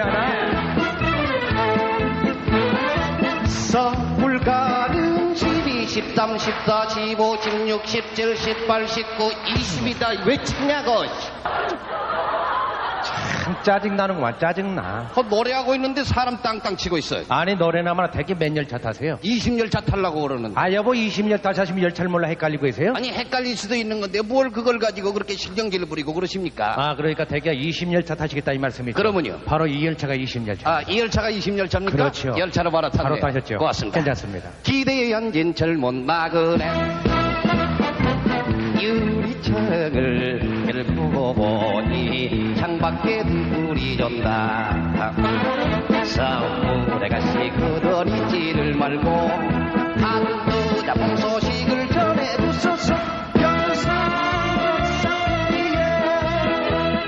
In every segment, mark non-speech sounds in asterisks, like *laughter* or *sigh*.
하나. 서울 가는 12, 13, 14, 15, 16, 17, 18, 19, 20이다. 왜 치냐고. 참 짜증나는구만, 짜증나. 그 노래하고 있는데 사람 땅땅 치고 있어요. 아니, 노래나마나 되게 몇 열차 타세요? 20열차 타려고 그러는데. 아, 여보, 20열 타시면 열차를 몰라 헷갈리고 계세요? 아니 헷갈릴 수도 있는 건데 뭘 그걸 가지고 그렇게 신경질을 부리고 그러십니까? 아, 그러니까 대개 20열 차 타시겠다 이 말씀이죠? 그러면요? 바로 이 열차가 20열 차. 아, 이 열차가 20열차입니까? 그렇죠. 열차로 바로 타네 바로 타셨죠? 고맙습니다. 괜찮습니다. 기대에 앉은 젊은 나그네 유리창을 보고 보니 창밖에 전다. 서울에 가시 그더리지를 말고 한두 자풍 소식을 전해주소서. 병사사이에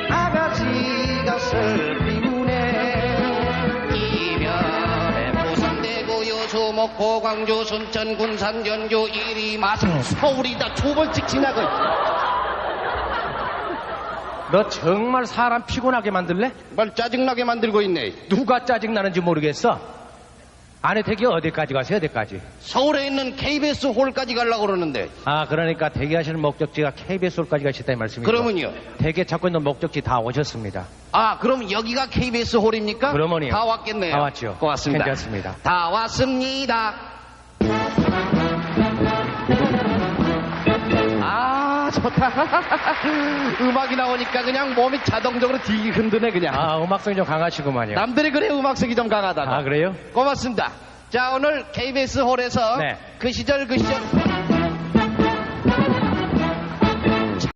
아가씨가 슬피우네 이별에 부산대구 여수 목포 광주 순천 군산 연주 이리 마산 서울이다 두 번씩 지나고 너 정말 사람 피곤하게 만들래? 뭘 짜증나게 만들고 있네 누가 짜증나는지 모르겠어. 아내 댁이 어디까지 가세요, 어디까지? 서울에 있는 KBS 홀까지 가려고 그러는데 아, 그러니까 대기하시는 목적지가 KBS홀까지 가시다 이 말씀이죠? 그러면요 대개 찾고 있는 목적지 다 오셨습니다. 아 그럼 여기가 KBS 홀입니까? 그러면요. 다 왔겠네요 다 왔죠. 고맙습니다 괜찮습니다. 다 왔습니다 좋다 *laughs* 음악이 나오니까 그냥 몸이 자동적으로 뒤 흔드네 그냥 아, 음악성이 좀 강하시구만요. 남들이 그래 음악성이 좀 강하다 아, 그래요? 고맙습니다 자 오늘 KBS 홀에서 네. 그 시절 그 시절